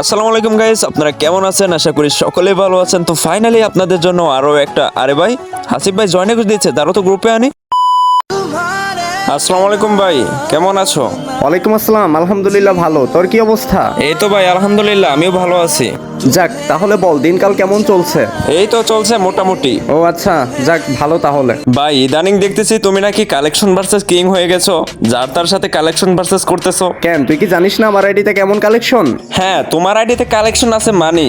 আসসালামু আলাইকুম গাইস, আপনারা কেমন আছেন? আশা করি সকলে ভালো আছেন। তো ফাইনালি আপনাদের জন্য আরও একটা, আরে ভাই, হাসিফ ভাই জয়নে করে দিয়েছে তারও তো গ্রুপে আনি। আসসালামু আলাইকুম ভাই কেমন আছো? ওয়ালাইকুম আসসালাম আলহামদুলিল্লাহ ভালো। তোর কি অবস্থা? এই তো ভাই আলহামদুলিল্লাহ আমিও ভালো আছি। যাক তাহলে বল দিনকাল কেমন চলছে? এই তো চলছে মোটামুটি। ও আচ্ছা যাক ভালো তাহলে। ভাই ইদানিং দেখতেছি তুমি নাকি কালেকশন ভার্সেস কিং হয়ে গেছো যার তার সাথে কালেকশন ভার্সেস করতেছো। কেন তুই কি জানিস না আমার আইডিতে কেমন কালেকশন? হ্যাঁ তোমার আইডিতে কালেকশন আছে মানি।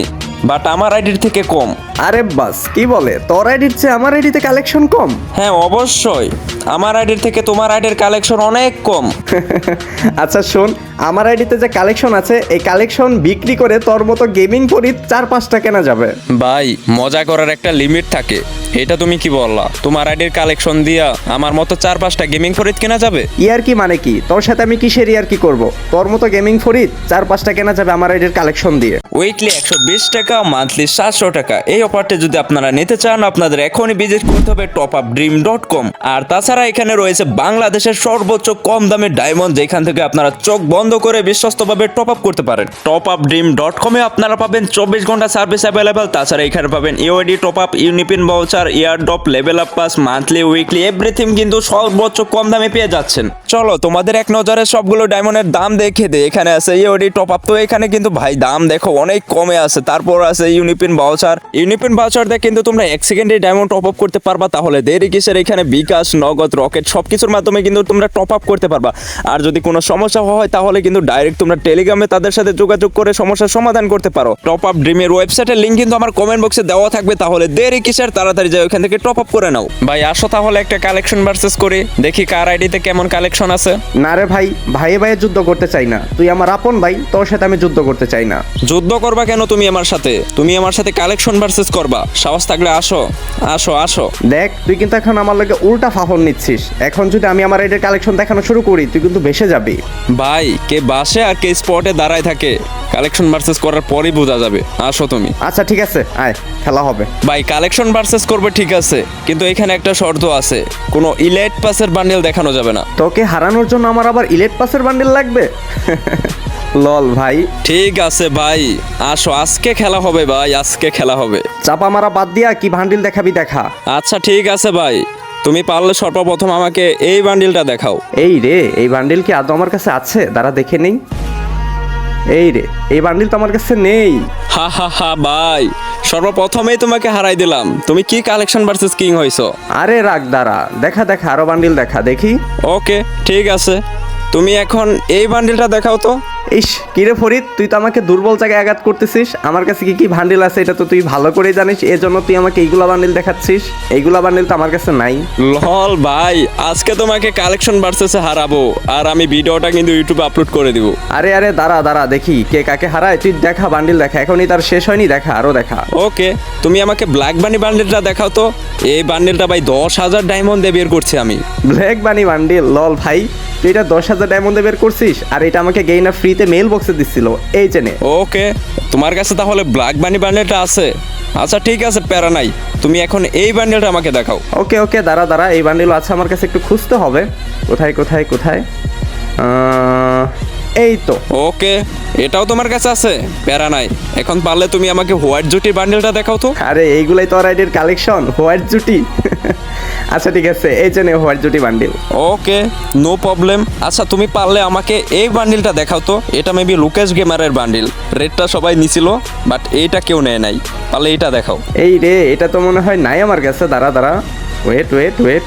বাট আমার আইডির থেকে কম। আরে বাস কি বলে? তোর আইডির চেয়ে আমার আইডিতে কালেকশন কম? হ্যাঁ অবশ্যই। আমার আইডির থেকে তোমার আইডির কালেকশন অনেক কম। আচ্ছা শোন আমার আইডিতে যে কালেকশন আছে এই কালেকশন বিক্রি করে তোর মতো গেমিং পরি চার পাঁচটা কেনা যাবে। ভাই মজা করার একটা লিমিট থাকে। এটা তুমি কি বললা? তোমার আইডির কালেকশন দিয়া আমার মতো চার পাঁচটা গেমিং ফরিদ কেনা যাবে? ইয়ার কি মানে কি? তোর সাথে আমি কিসের ইয়ার কি করব? তোর মতো গেমিং ফরিদ চার পাঁচটা কেনা যাবে আমার আইডির কালেকশন দিয়ে। উইকলি একশো বিশ টাকা মান্থলি সাতশো টাকা। এই অফারটি যদি আপনারা নিতে চান আপনাদের এখনই ভিজিট করতে হবে top up dream dot com আর তাছাড়া এখানে রয়েছে বাংলাদেশের সর্বোচ্চ কম দামে ডায়মন্ড যেখান থেকে আপনারা চোখ বন্ধ করে বিশ্বস্তভাবে টপ আপ করতে পারেন। টপ আপ ড্রিম ডট কমে আপনারা পাবেন চব্বিশ ঘণ্টা সার্ভিস অ্যাভেলেবেল তাছাড়া এখানে পাবেন UID top up UniPin voucher ইয়ার depth level up pass monthly weekly everything কিন্তু সর্বোচ্চ কম দামে পেয়ে যাচ্ছেন। চলো, তোমাদের এক নজরে সবগুলো ডায়মন্ডের দাম দেখে দে এখানে আছে ইউআইডি টপ আপ তো এখানে কিন্তু ভাই দাম দেখো অনেক কমে আছে। তারপর আছে ইউনিপিন বাউচার ইউনিপিন বাউচার দিয়ে কিন্তু তোমরা এক সেকেন্ডে ডায়মন্ড টপ আপ করতে পারবা। তাহলে দেরি কিসের? এখানে বিকাশ, নগদ রকেট সব কিছুর মাধ্যমে কিন্তু তোমরা টপ আপ করতে পারবা। আর যদি কোনো সমস্যা হয়, তাহলে কিন্তু ডাইরেক্ট তোমরা টেলিগ্রামে তাদের সাথে যোগাযোগ করে সমস্যার সমাধান করতে পারো। টপ আপ ড্রিমের ওয়েবসাইটের লিঙ্ক কিন্তু আমার কমেন্ট বক্সে দেওয়া থাকবে। তাহলে দেরি কিসের? তাড়াতাড়ি যাই ওখান থেকে টপ আপ করে নাও। ভাই, আসো তাহলে একটা কালেকশন ভার্সেস করি। দেখি কার আইডিতে কেমন কালেকশন আছে। না রে ভাই ভাইয়ে ভাইয়ে যুদ্ধ করতে চাই না। তুই আমার আপন ভাই তোর সাথে আমি যুদ্ধ করতে চাই না। যুদ্ধ করবা কেন তুমি আমার সাথে? তুমি আমার সাথে কালেকশন ভার্সেস করবা। সাহস থাকলে আসো আসো আসো। দেখ তুই কিন্তু এখন আমার লাগে উল্টা ফাফন নিচ্ছিস। এখন যদি আমি আমার আইডির কালেকশন দেখানো শুরু করি তুই কিন্তু ভেসে যাবি। ভাই কে বাসে আর কে স্পটে দাঁড়ায় থাকে কালেকশন ভার্সেস করার পরেই বোঝা যাবে। আসো তুমি। আচ্ছা ঠিক আছে আয় খেলা হবে। ভাই কালেকশন ভার্সেস করবে ঠিক আছে কিন্তু এখানে একটা শর্ত আছে। কোনো ইলেট পাসের বান্ডেল দেখানো যাবে না। তোকে হারানোর জন্য আমার আবার ইলেট পাসের বান্ডেল লাগবে? লল ভাই। ঠিক আছে ভাই আসো আজকে খেলা হবে ভাই আজকে খেলা হবে। চাপা মারা বাদ দিয়া কি বান্ডিল দেখাবি দেখা। আচ্ছা ঠিক আছে ভাই তুমি পারলে সর্বপ্রথম আমাকে এই বান্ডিলটা দেখাও। এই রে এই বান্ডিল কি আদৌ আমার কাছে আছে? দাঁড়া দেখে নেই। এই রে এই বান্ডিল তো আমার কাছে নেই। হা হা হা ভাই সর্বপ্রথমেই তোমাকে হারাই দিলাম। তুমি কি কালেকশন ভার্সেস কিং হইছো? আরে রাগ দাঁড়া দেখা দেখা আরও বান্ডিল দেখা দেখি। ওকে ঠিক আছে। তুমি এখন এই বান্ডিলটা দেখাও তো। ইস কিরে ফরিদ তুই তো আমাকে দুর্বল জায়গায় আঘাত করতেছিস। আমার কাছে কি কি বান্ডিল আছে এটা তো তুই ভালো করে জানিস এজন্য তুই আমাকে এইগুলা বান্ডিল দেখাচ্ছিস। এইগুলা বান্ডিল তো আমার কাছে নাই। লল ভাই আজকে তোমাকে কালেকশন ভার্সেসে হারাবো আর আমি ভিডিওটা কিন্তু ইউটিউবে আপলোড করে দিব। আরে আরে দাঁড়া দাঁড়া দেখি কে কাকে হারায়। তুই দেখা বান্ডিল দেখা এখনই তার শেষ হয়নি দেখা আরও দেখা। ওকে তুমি আমাকে ব্ল্যাক বানি বান্ডিলটা দেখাও তো। এই বান্ডিলটা ভাই দশ হাজার ডায়মন্ড দিয়ে বের করছি আমি। ব্ল্যাক বানি বান্ডিল লল ভাই তুই এটা দশ হাজার ডায়মন্ডে বের করছিস আর এটা আমাকে গেইনা ফ্রিতে মেল বক্সে দিচ্ছিল এই চেনে ওকে তোমার কাছে তাহলে ব্ল্যাক বানি বান্ডিলটা আছে। আচ্ছা ঠিক আছে প্যারা নাই। তুমি এখন এই বান্ডিলটা আমাকে দেখাও। ওকে ওকে দাঁড়া দাঁড়া এই বান্ডিল আছে আমার কাছে একটু খুঁজতে হবে। কোথায় কোথায় কোথায়? এই তো। ওকে এটাও তোমার কাছে আছে প্যারা নাই। এখন পারলে তুমি আমাকে হোয়াইট জুটির বান্ডিলটা দেখাও তো। আরে এইগুলাই তো আইডির কালেকশন হোয়াইট জুটি। আচ্ছা ঠিক আছে এই জন্য হোয়াইট জুটি বান্ডিল ওকে নো প্রবলেম আচ্ছা তুমি পারলে আমাকে এই বান্ডিলটা দেখাও তো। এটা মেবি লুকেশ গেমারের বান্ডিল রেটটা সবাই নিছিল বাট এইটা কেউ নেয় নাই। পারলে এটা দেখাও। এই রে এটা তো মনে হয় নাই আমার কাছে। দাঁড়া দাঁড়া। ওয়েট ওয়েট ওয়েট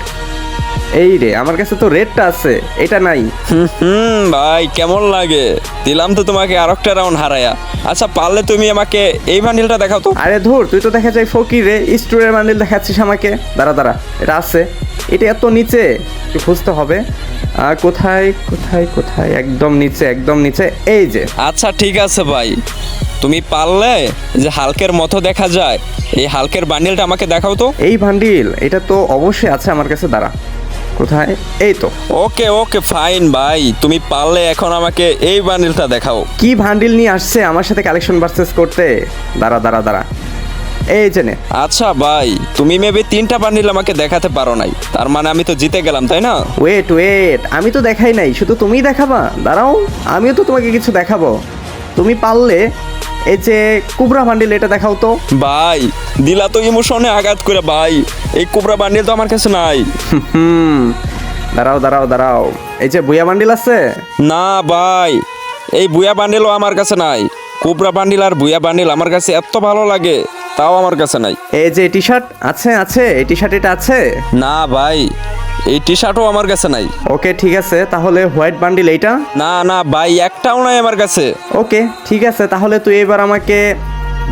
এই রে আমার কাছে তো রেটটা আছে। এটা নাই। হুম ভাই কেমন লাগে? দিলাম তো তোমাকে আর একটা রাউন্ড হারায়া। আচ্ছা পারলে তুমি আমাকে এই বান্ডিলটা দেখাও তো। আরে ধুর তুই তো দেখা যায় ফকির রে। স্টোরের বান্ডিল দেখাচ্ছিস আমাকে। দাঁড়া দাঁড়া এটা আছে। এটা এত নিচে একটু খুঁজতে হবে। আর কোথায় কোথায় কোথায়? একদম নিচে একদম নিচে। এই যে। আচ্ছা ঠিক আছে ভাই। তুমি পারলে যে হালকের মতো দেখা যায় এই হালকের বান্ডিলটা আমাকে দেখাও তো। এই বান্ডিল এটা তো অবশ্যই আছে আমার কাছে দাঁড়া। কোথায়? এই তো। ওকে ওকে ফাইন ভাই। তুমি পারলে এখন আমাকে এই বান্ডিলটা দেখাও। কি ভান্ডিল নিয়ে আসছে আমার সাথে কালেকশন পারচেস করতে? দাঁড়া দাঁড়া দাঁড়া। এই জেনে আচ্ছা ভাই তুমি মেবি তিনটা বান্ডিল আমাকে দেখাতে পারো নাই। তার মানে আমি তো জিতে গেলাম তাই না? ওয়েট ওয়েট আমি তো দেখাই নাই শুধু তুমিই দেখাবা। দাঁড়াও আমিও তো তোমাকে কিছু দেখাবো। তুমি পারলে এই যে কুবরা বান্ডিল এটা দেখাও তো। ভাই দিলা তো ইমোশনে আঘাত করে ভাই। এই কুবরা বান্ডিল তো আমার কাছে নাই। হুম। দাঁড়াও দাঁড়াও দাঁড়াও। এই যে বুয়া বান্ডিল আছে? না ভাই। এই বুয়া বান্ডিলও আমার কাছে নাই। কুবরা বান্ডিল আর বুয়া বান্ডিল আমার কাছে এত ভালো লাগে। তাও আমার কাছে নাই। এই যে টি শার্ট আছে আছে এই টি শার্ট এটা আছে? না ভাই এই টি শার্টও আমার কাছে নাই। ওকে ঠিক আছে তাহলে হোয়াইট বান্ডিল এইটা? না না ভাই একটাও নাই আমার কাছে। ওকে ঠিক আছে তাহলে তুই এবার আমাকে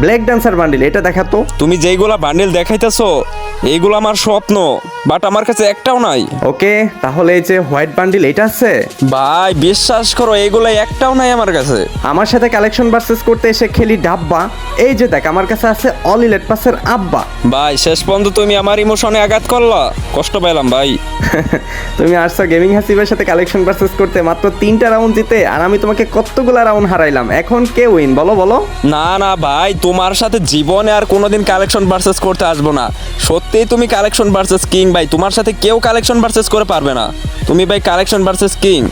ব্ল্যাক ডান্সার বান্ডিল এটা দেখাতো তুমি যেইগুলা বান্ডিল দেখাইতেছো এইগুলো আমার স্বপ্ন বাট আমার কাছে একটাও নাই। ওকে তাহলে এই যে হোয়াইট বান্ডিল এটা আছে? ভাই বিশ্বাস করো এইগুলো একটাও নাই আমার কাছে। আমার সাথে কালেকশন ভার্সেস করতে এসে খেলি ডাব্বা। এই যে দেখ আমার কাছে আছে অল ইলেট পাসের আব্বা। ভাই শেষ পর্যন্ত তুমি আমার ইমোশনে আঘাত করলা। কষ্ট পেলাম ভাই। তুমি আসছো গেমিং হাসিবের সাথে কালেকশন ভার্সেস করতে মাত্র তিনটা রাউন্ড জিতে আর আমি তোমাকে কতগুলা রাউন্ড হারাইলাম? এখন কে উইন বলো বলো। না না ভাই তোমার সাথে জীবনে আর কোনোদিন কালেকশন ভার্সেস করতে আসব না। সত্যিই তুমি কালেকশন ভার্সেস কিং ভাই। তোমার সাথে কেউ কালেকশন ভার্সেস করে পারবে না। তুমি, ভাই কালেকশন ভার্সেস কিং